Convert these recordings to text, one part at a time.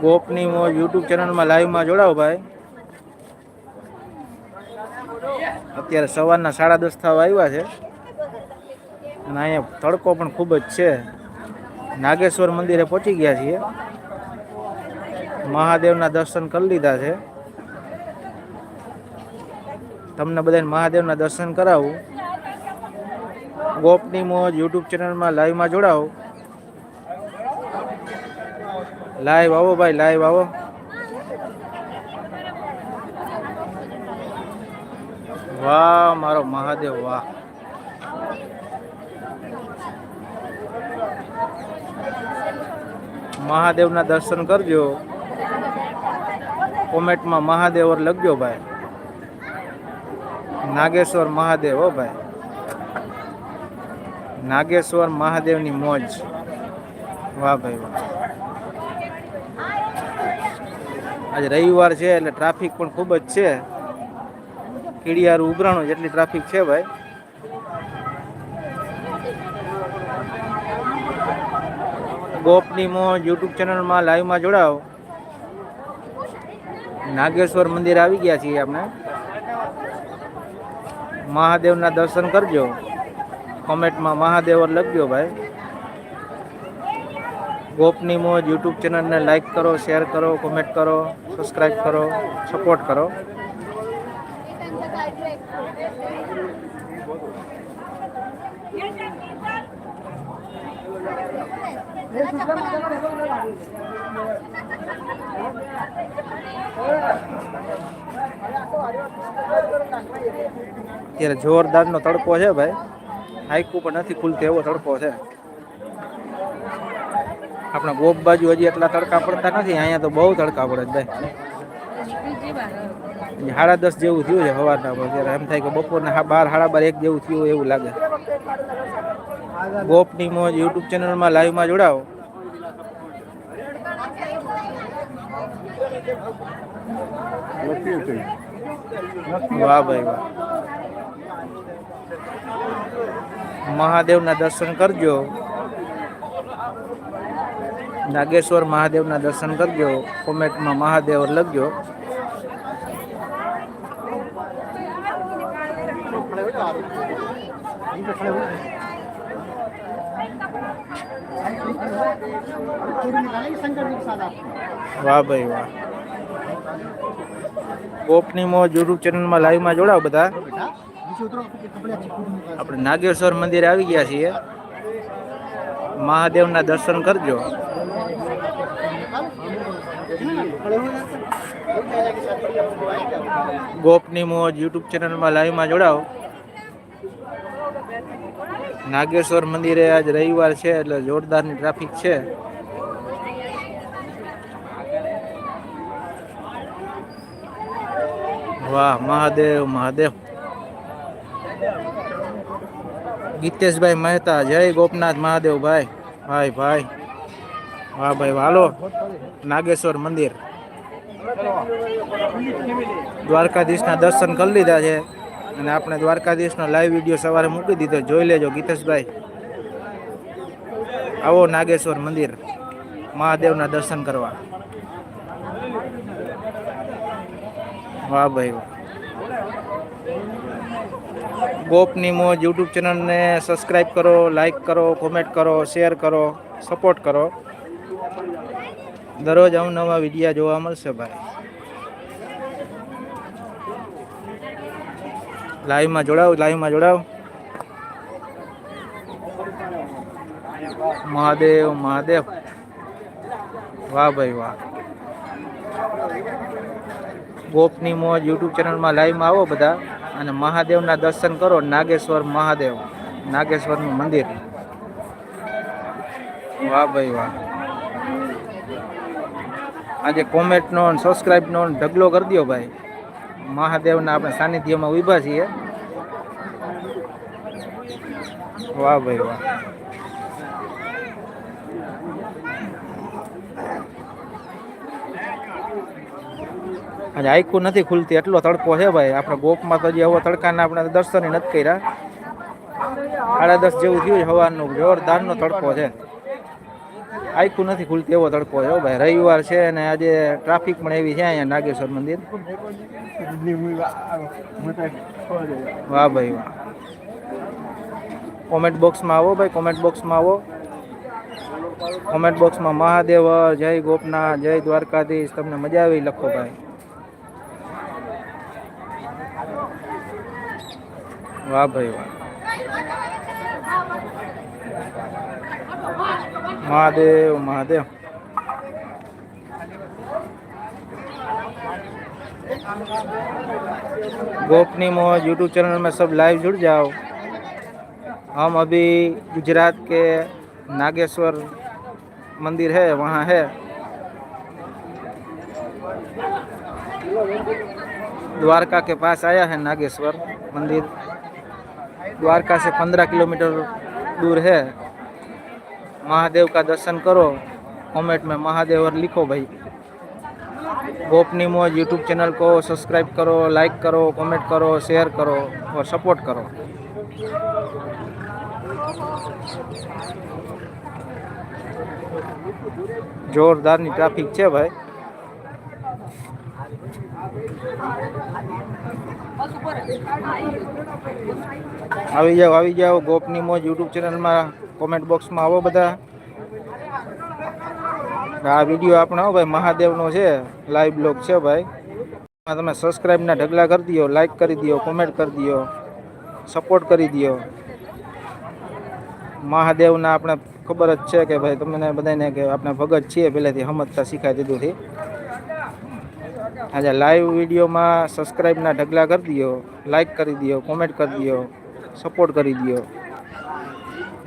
ગોપની મોજ યુટ્યુબ ચેનલમાં લાઈવમાં જોડાવો ભાઈ. અત્યારે સવારના સાડા દસ થવા આવ્યા છે. અને અહીંયા તડકો પણ ખૂબ જ છે. નાગેશ્વર મંદિરે પહોંચી ગયા છીએ. મહાદેવના દર્શન કરી લીધા છે. તમને બધાને મહાદેવના દર્શન કરાવું. ગોપની મોજ યુટ્યુબ ચેનલમાં લાઈવમાં જોડાવો લાઈવ આવો ભાઈ લાઈવ આવો. વાહ, મારો મહાદેવ, વાહ. મહાદેવના દર્શન કરજો. કોમેન્ટમાં મહાદેવ લખજો ભાઈ. નાગેશ્વર મહાદેવ, હો ભાઈ. નાગેશ્વર મહાદેવની મોજ. વાહ ભાઈ, વાહ. આજે રવિવાર છે એટલે ટ્રાફિક પણ ખૂબ જ છે. કીડિયાર ઉભરાણો જેટલી ટ્રાફિક છે ભાઈ. ગોપની મોજ યુટ્યુબ ચેનલમાં લાઈવમાં જોડાઓ. નાગેશ્વર મંદિર આવી ગયા છીએ આપણે. મહાદેવના દર્શન કરજો. કોમેન્ટમાં મહાદેવ લખજો ભાઈ. ગોપની મોજ યુટ્યુબ ચેનલને લાઈક કરો શેર કરો કોમેન્ટ કરો સબસ્ક્રાઈબ કરો સપોર્ટ કરો. અત્યારે જોરદારનો તડકો છે ભાઈ. હાઈકું પણ નથી ખુલતી એવો તડકો છે. આપણા ગોપ બાજુ હજી એટલા તડકા પડતા નથી, અહીંયા તો બહુ તડકા પડે ભાઈ. સાડા દસ જેવું થયું છે સવારના પર ત્યારે એમ થાય કે બપોરના હા, બાર, સાડા બાર એક જેવું થયું એવું લાગે. ગોપની મોજ યુટ્યુબ ચેનલમાં લાઈવમાં જોડાવો વાહ ભાઈ વાહ. મહાદેવના દર્શન કરજો. નાગેશ્વર મહાદેવના દર્શન કરજો, કોમેન્ટમાં મહાદેવ લખજો. વાહ ભાઈ વાહ. કોપની મોજ યુટ્યુબ ચેનલમાં લાઈવમાં જોડાવ બધા. આપણે નાગેશ્વર મંદિરે આવી ગયા છીએ. મહાદેવના દર્શન કરજો. ગોપની મોજ યુટ્યુબ ચેનલમાં લાઈવમાં જોડાઓ. નાગેશ્વર મંદિરે આજ રવિવાર છે, એટલે જોરદારની ટ્રાફિક છે. વાહ, મહાદેવ મહાદેવ. ગીતેશભાઈ મહેતા, જય ગોપનાથ મહાદેવ ભાઈ. ભાઈ ભાઈ. વાહ, ભાઈ હાલો નાગેશ્વર મંદિર. દ્વારકાધીશના દર્શન કરી લીધા છે અને આપણે દ્વારકાધીશનો લાઈવ વીડિયો સવારે મૂકી દીધો. જોઈ લેજો ગીતેશભાઈ. આવો નાગેશ્વર મંદિર. મહાદેવના દર્શન કરવા. વાહ ભાઈ ગોપની મોજ યુટ્યુબ ચેનલને સબસ્ક્રાઈબ કરો લાઈક કરો કોમેન્ટ કરો શેર કરો સપોર્ટ કરો. દરરોજ અવનવા વિડીયા જોવા મળશે ભાઈ. લાઈવમાં જોડાવ લાઈવમાં જોડાવ મહાદેવ મહાદેવ. વાહ ભાઈ વાહ. ગોપની મોજ યુટ્યુબ ચેનલમાં લાઈવમાં આવો બધા અને મહાદેવના દર્શન કરો. નાગેશ્વર મહાદેવ. નાગેશ્વરનું મંદિર. વાહ ભાઈ વાહ. આજે કોમેન્ટનો સબસ્ક્રાઈબનો ઢગલો કરી દો ભાઈ. મહાદેવના આપણે સાનિધ્યમાં ઊભા છીએ. વાહ ભાઈ વાહ. આજે આખું નથી ખુલતી, એટલો તડકો છે ભાઈ. આપણે ગોપમાં તો જે હવે તડકાના આપણે દર્શન નથી કર્યા. સાડા દસ જેવું થયું સવારનું જોરદારનો તડકો છે. આખું નથી ખુલતી, એવો તડકો છે. ભાઈ, રવિવાર છે અને આજે ટ્રાફિક પણ એવી છે અહીંયા, નાગેશ્વર મંદિર. વાહ ભાઈ, વાહ. કોમેન્ટ બોક્સમાં આવો ભાઈ કોમેન્ટ બોક્સમાં આવો. કોમેન્ટ બોક્સમાં મહાદેવ, જય ગોપનાથ, જય દ્વારકાધીશ. તમને મજા આવી લખો ભાઈ. વાહ ભાઈ, વાહ. महादेव महादेव। गोपनी मौज यूट्यूब चैनल में सब लाइव जुड़ जाओ। हम अभी गुजरात के नागेश्वर मंदिर है, वहाँ है। द्वारका के पास आया है नागेश्वर मंदिर। द्वारका से पंद्रह किलोमीटर दूर है। महादेव का दर्शन करो कमेंट में महादेव और लिखो भाई गोपनी मौज यूट्यूब चैनल को सब्सक्राइब करो लाइक करो कमेंट करो शेयर करो और सपोर्ट करो જોરદારની ટ્રાફિક છે ભાઈ આવી જાઓ આવી જાઓ. ગોપની મોજ યુટ્યુબ ચેનલમાં કોમેન્ટ બોક્સમાં આવો બધા. આ વીડિયો આપણો ભાઈ, મહાદેવનો છે. લાઈવ બ્લોગ છે, ભાઈ. તમે સબસ્ક્રાઈબના ઢગલા કરી દો લાઈક કરી દો કોમેન્ટ કરી દો સપોર્ટ કરી દો મહાદેવના આપણે ખબર જ છે કે ભાઈ, તમને બધાને કે આપણે ભગત છીએ, પહેલેથી સમજતા શીખાઈ દીધું થી આજે લાઈવ વિડીયોમાં સબસ્ક્રાઈબના ઢગલા કરી દો લાઈક કરી દો કોમેન્ટ કરી દો સપોર્ટ કરી દો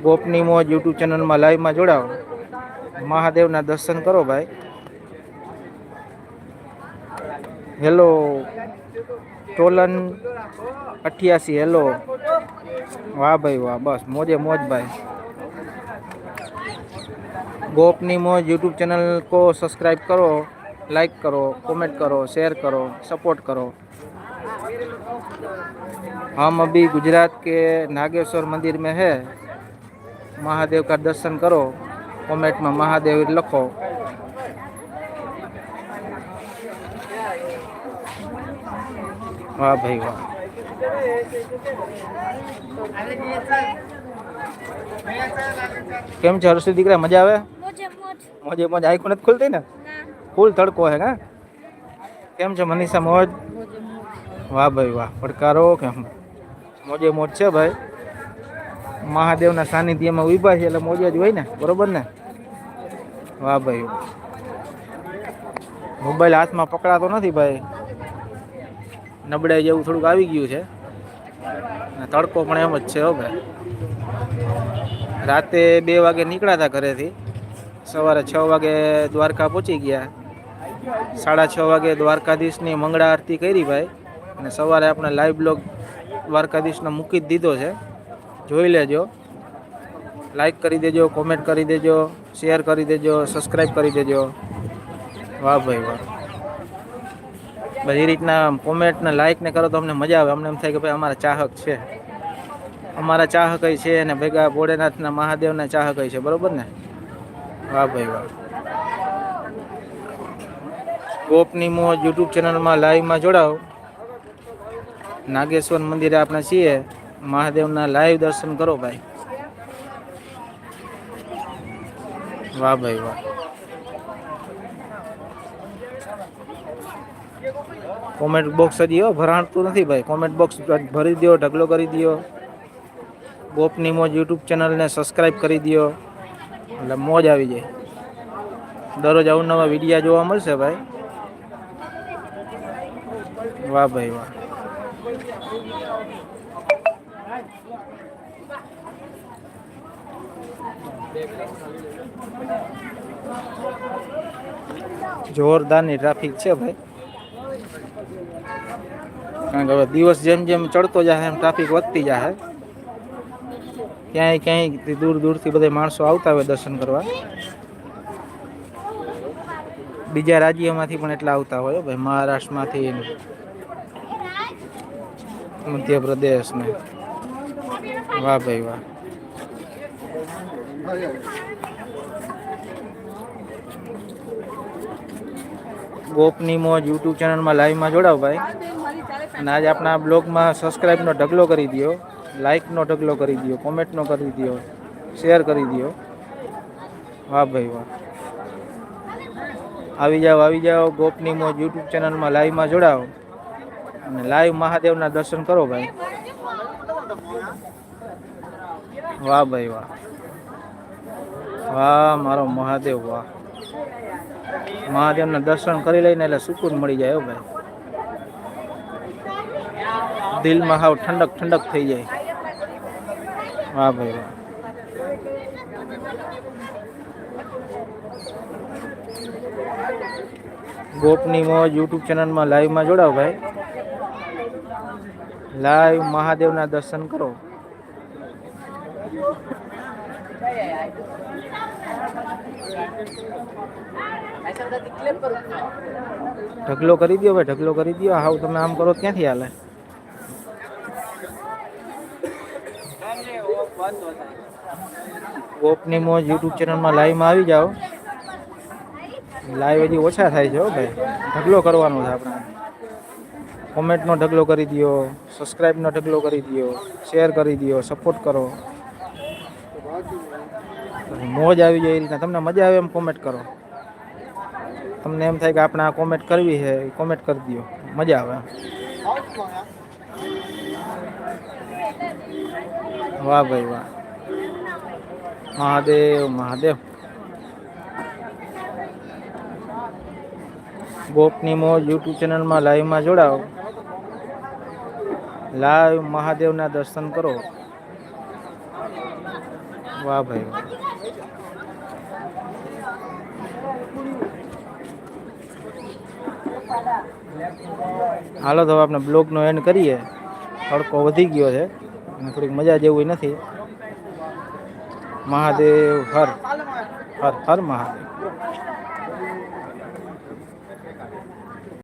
ગોપની મોજ યુટ્યુબ ચેનલમાં લાઈવમાં જોડાવો મહાદેવના દર્શન કરો ભાઈ. હેલો ટોલન અઠ્યાસી હેલો વાહ ભાઈ, વાહ, બસ, મોજે મોજ ભાઈ. ગોપની મોજ યુટ્યુબ ચેનલ કો સબસ્ક્રાઈબ કરો. लाइक करो कमेंट करो शेयर करो सपोर्ट करो हम अभी गुजरात के नागेश्वर मंदिर में है महादेव का दर्शन करो कमेंट में महादेव लिखो वाह भाई वाह કેમ છે હર્ષિત દીકરા મજા આવે મોજે મોજ મોજે મોજ આંખો નથી ખુલતી ને ના ફૂલ તડકો હે કા? કેમ છે, મનીષા મોજ? વાહ ભાઈ વાહ, પડકારો, કેમ? મોજે મોજ છે, ભાઈ. મહાદેવના સાનિધ્યમાં ઊભા છે, એટલે મોજે જ હોય ને, બરોબર ને? વાહ ભાઈ મોબાઈલ હાથમાં પકડાતો નથી, ભાઈ. નબળાઈ જેવું થોડુંક આવી ગયું છે. તડકો પણ એમ જ છે, હો ભાઈ. રાતે બે વાગે નીકળ્યા હતા ઘરેથી. સવારે છ વાગે દ્વારકા પહોંચી ગયા. સાડા છ વાગે દ્વારકાધીશની મંગળા આરતી કરી ભાઈ. અને સવારે આપણે લાઈવ બ્લોગ દ્વારકાધીશનો મૂકી જ દીધો છે. જોઈ લેજો. લાઈક કરી દેજો કોમેન્ટ કરી દેજો શેર કરી દેજો સબસ્ક્રાઈબ કરી દેજો. વાહ ભાઈ વાહ. બધી રીતના કોમેન્ટ ને લાઈક ને કરો તો અમને મજા આવે. અમને એમ થાય કે ભાઈ અમારા ચાહક છે. અમારા ચાહક છે અને ભેગા ભોળેનાથના મહાદેવના ચાહક છે. બરોબર ને? વાહ ભાઈ વાહ. ગોપની મોજ યુટ્યુબ ચેનલમાં લાઈવમાં જોડાઓ. નાગેશ્વર મંદિરે આપણે છીએ. મહાદેવના લાઈવ દર્શન કરો ભાઈ. વાહ ભાઈ વાહ. કોમેન્ટ બોક્સ હજી ભરાણતું નથી ભાઈ. કોમેન્ટ બોક્સ ભરી દો ઢગલો કરી દો ગોપની મોજ યુટ્યુબ ચેનલને સબસ્ક્રાઈબ કરી દો એટલે મોજ આવી જાય. દરરોજ અવનવા વિડીયા જોવા મળશે ભાઈ. વાહ ભાઈ વાહ જોરદારની ટ્રાફિક છે ભાઈ. કારણ કે હવે દિવસ જેમ જેમ ચડતો જાય એમ ટ્રાફિક વધતી જાય. ક્યાંય ક્યાંય દૂર દૂરથી બધા માણસો આવતા હોય દર્શન કરવા. બીજા રાજ્યમાંથી પણ એટલા આવતા હોય હો ભાઈ. મહારાષ્ટ્રમાંથી ને મધ્યપ્રદેશ ને વાહ ભાઈ વાહ. ગોપની મોજ યુટ્યુબ ચેનલમાં લાઈવમાં જોડાવ ભાઈ. અને આજે આપણા બ્લોગમાં સબસ્ક્રાઈબનો ઢગલો કરી દો લાઈકનો ઢગલો કરી દો કોમેન્ટનો કરી દો શેર કરી દો વાહ ભાઈ વાહ. આવી જાઓ આવી જાઓ, ગોપની મોજ યુટ્યુબ ચેનલમાં લાઈવમાં જોડાઓ. અને લાઈવ મહાદેવના દર્શન કરો ભાઈ. વાહ ભાઈ વાહ. વાહ, મારો મહાદેવ, વાહ. મહાદેવના દર્શન કરી લઈને એટલે સુકૂન મળી જાય હો ભાઈ. દિલમાં હાવ ઠંડક ઠંડક થઈ જાય. વાહ ભાઈ વાહ. ગોપની મોજ યુટ્યુબ ચેનલમાં લાઈવમાં જોડાવ ભાઈ. લાઈવ મહાદેવના દર્શન કરો. ઢગલો કરી દો ભાઈ, ઢગલો કરી દો હાવ તમે આમ કરો ક્યાંથી હાલે? ઓપની મોજ યુટ્યુબ ચેનલમાં લાઈવમાં આવી જાઓ. લાઈવ હજી ઓછા થાય છે હો ભાઈ. ઢગલો કરવાનો છે આપણે. કોમેન્ટનો ઢગલો કરી દો સબસ્ક્રાઈબનો ઢગલો કરી દો શેર કરી દો સપોર્ટ કરો. મોજ આવી જાય એ રીતના. તમને મજા આવે એમ કોમેન્ટ કરો. તમને એમ થાય કે આપણે આ કોમેન્ટ કરવી છે, એ કોમેન્ટ કરી દો મજા આવે વાહ ભાઈ વાહ. મહાદેવ મહાદેવ. ગોપની મોજ યુટ્યુબ ચેનલમાં લાઈવમાં જોડાઓ. લાઈવ મહાદેવના દર્શન કરો. વાહ ભાઈ. હાલો તો આપણે બ્લોગનો એન્ડ કરીએ. તડકો વધી ગયો છે અને થોડીક મજા જેવું નથી. મહાદેવ હર. હર હર મહાદેવ.